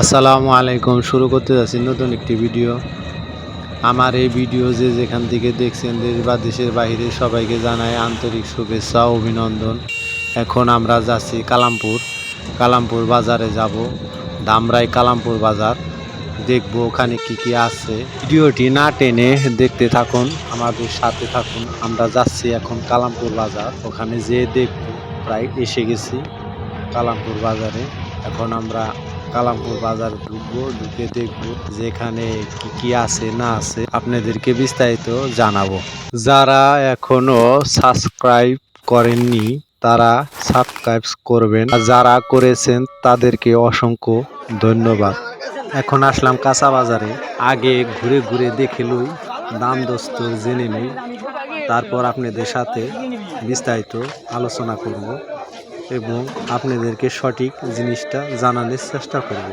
আসসালামু আলাইকুম, শুরু করতে যাচ্ছি নতুন একটি ভিডিও। আমার এই ভিডিও যে যেখান থেকে দেখছেন, দেশ বা দেশের বাইরে সবাইকে জানায় আন্তরিক শুভেচ্ছা অভিনন্দন। এখন আমরা যাচ্ছি কালামপুর। কালামপুর বাজারে যাব। ধামরাই কালামপুর বাজার। দেখব ওখানে কি কি আছে। ভিডিওটি না টেনে দেখতে থাকুন, আমাদের সাথে থাকুন। আমরা যাচ্ছি এখন কালামপুর বাজার। ওখানে যেয়ে দেখব, প্রায় এসে গেছি কালামপুর বাজারে। এখন আমরা কালামপুর বাজার ঢুকবো, ঢুকে দেখব যেখানে কি কি আছে, না আছে। আপনাদেরকে বিস্তারিত জানাব। যারা এখনও সাবস্ক্রাইব করেননি, তারা সাবস্ক্রাইব করবেন। আর যারা করেছেন, তাদেরকে অসংখ্য ধন্যবাদ। এখন আসলাম কাঁচা বাজারে। আগে ঘুরে ঘুরে দেখে লই, দাম দস্ত জেনে নিই। তারপর আপনাদের সাথে বিস্তারিত আলোচনা করব এবং আপনাদেরকে সঠিক জিনিসটা জানানোর চেষ্টা করব।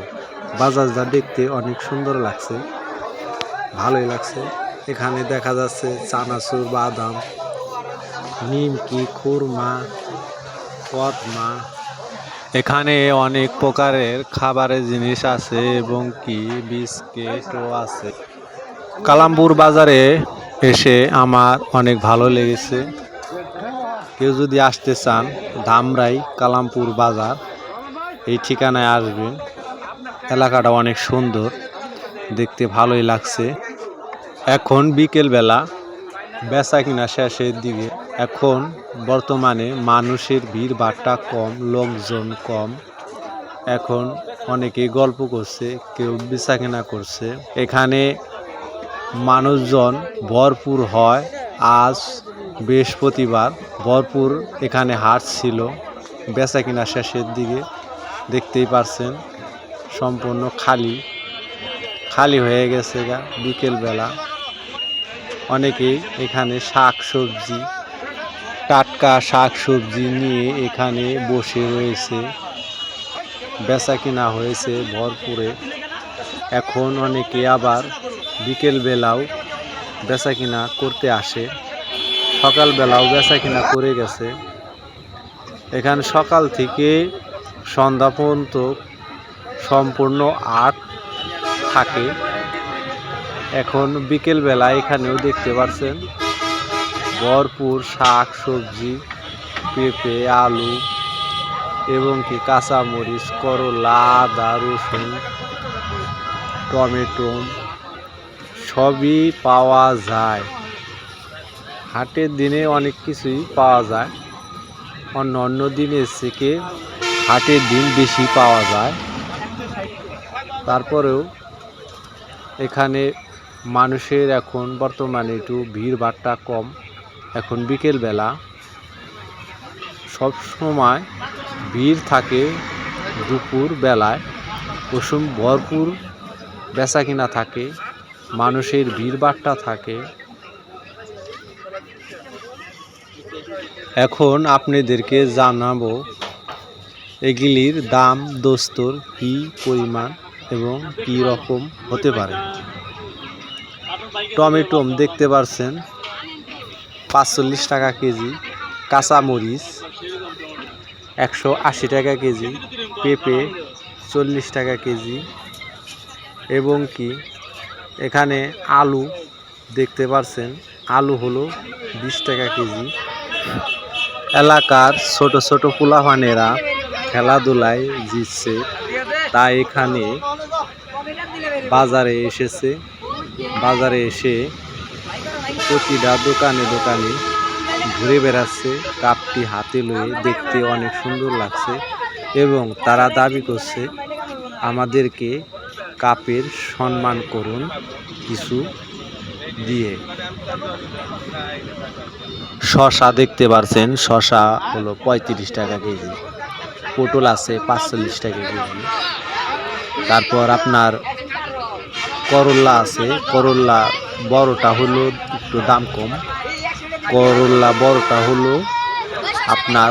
বাজারটা দেখতে অনেক সুন্দর লাগছে, ভালোই লাগছে। এখানে দেখা যাচ্ছে চানাচুর, বাদাম, নিমকি, খুরমা কদমা এখানে অনেক প্রকারের খাবারের জিনিস আছে এবং কি বিস্কিটও আছে। কালামপুর বাজারে এসে আমার অনেক ভালো লেগেছে। কেউ যদি আসতে চান, ধামরাই কালামপুর বাজার, এই ঠিকানায় আসবেন। এলাকাটা অনেক সুন্দর, দেখতে ভালোই লাগছে। এখন বিকেলবেলা বেচা কিনা শেষের দিকে। এখন বর্তমানে মানুষের ভিড় ভাট্টা কম, লোকজন কম। এখন অনেকে গল্প করছে, কেউ বেচা কিনা করছে। এখানে মানুষজন ভরপুর হয়। আজ বৃহস্পতিবার ভরপুর এখানে হাট ছিল। বেচা কিনা শেষের দিকে দেখতেই পারছেন, সম্পূর্ণ খালি। খালি হয়ে গেছে বিকেলবেলা। অনেকেই এখানে শাক সবজি, টাটকা শাক সবজি নিয়ে এখানে বসে রয়েছে। বেচা কিনা হয়েছে ভরপুরে এখন অনেকে আবার বিকেলবেলাও বেচা কিনা করতে আসে। সকালবেলাও বেচা কিনা করে গেছে। এখানে সকাল থেকে সন্ধ্যা পর্যন্ত সম্পূর্ণ আট থাকে। এখন বিকেলবেলা এখানেও দেখতে পাচ্ছেন ভরপুর শাক, সবজি, পেঁপে, আলু এবং কি কাঁচামরিচ, করলা, আদা, রসুন, টমেটো সবই পাওয়া যায়। হাটের দিনে অনেক কিছুই পাওয়া যায়। অন্য অন্য দিনের থেকে হাটের দিন বেশি পাওয়া যায়। তারপরেও এখানে মানুষের এখন বর্তমানে একটু ভিড় ভাট্টা কম। এখন বিকেলবেলা সব সময় ভিড় থাকে দুপুর বেলায়। ওসম ভরপুর বেচা কিনা থাকে, মানুষের ভিড় ভাট্টা থাকে। এখন আপনাদেরকে জানাব এগুলির দাম, দোস্তর কি পরিমাণ এবং কি রকম হতে পারে। টমেটোম দেখতে পারছেন। পাঁচচল্লিশ টাকা কেজি, কাঁচামরিচ একশো আশি টাকা কেজি, পেঁপে চল্লিশ টাকা কেজি এবং কি এখানে আলু দেখতে পারছেন। আলু হলো বিশ টাকা কেজি। এলাকার ছোট ছোট পোলাপানেরা খেলাধুলায় জিতছে। তাই এখানে বাজারে এসেছে। বাজারে এসে প্রতিটা দোকানে দোকানে ঘুরে বেড়াচ্ছে, কাপটি হাতে লয়ে দেখতে অনেক সুন্দর লাগছে এবং তারা দাবি করছে, আমাদেরকে কাপের সম্মান করুন কিছু দিয়ে। শশা দেখতে পারছেন, শশা হলো পঁয়ত্রিশ টাকা কেজি, পটল আছে পাঁচচল্লিশ টাকা কেজি। তারপর আপনার করল্লা আছে করল্লা বড়টা হলো একটু দাম কম। করল্লা বড়টা হলো আপনার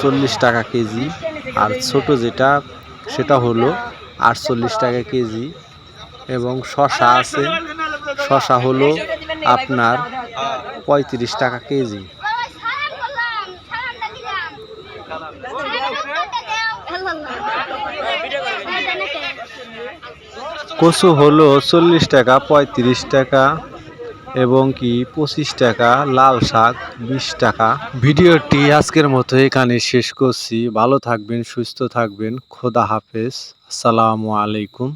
চল্লিশ টাকা কেজি, আর ছোট যেটা, সেটা হলো আটচল্লিশ টাকা কেজি। এবং শশা আছে, শশা হলো আপনার পঁয়ত্রিশ টাকা কেজি। কচু হলো চল্লিশ টাকা, পঁয়ত্রিশ টাকা এবং কি পঁচিশ টাকা, লাল শাক বিশ টাকা। ভিডিওটি আজকের মতো এখানে শেষ করছি। ভালো থাকবেন, সুস্থ থাকবেন। খোদা হাফেজ। আসসালামু আলাইকুম।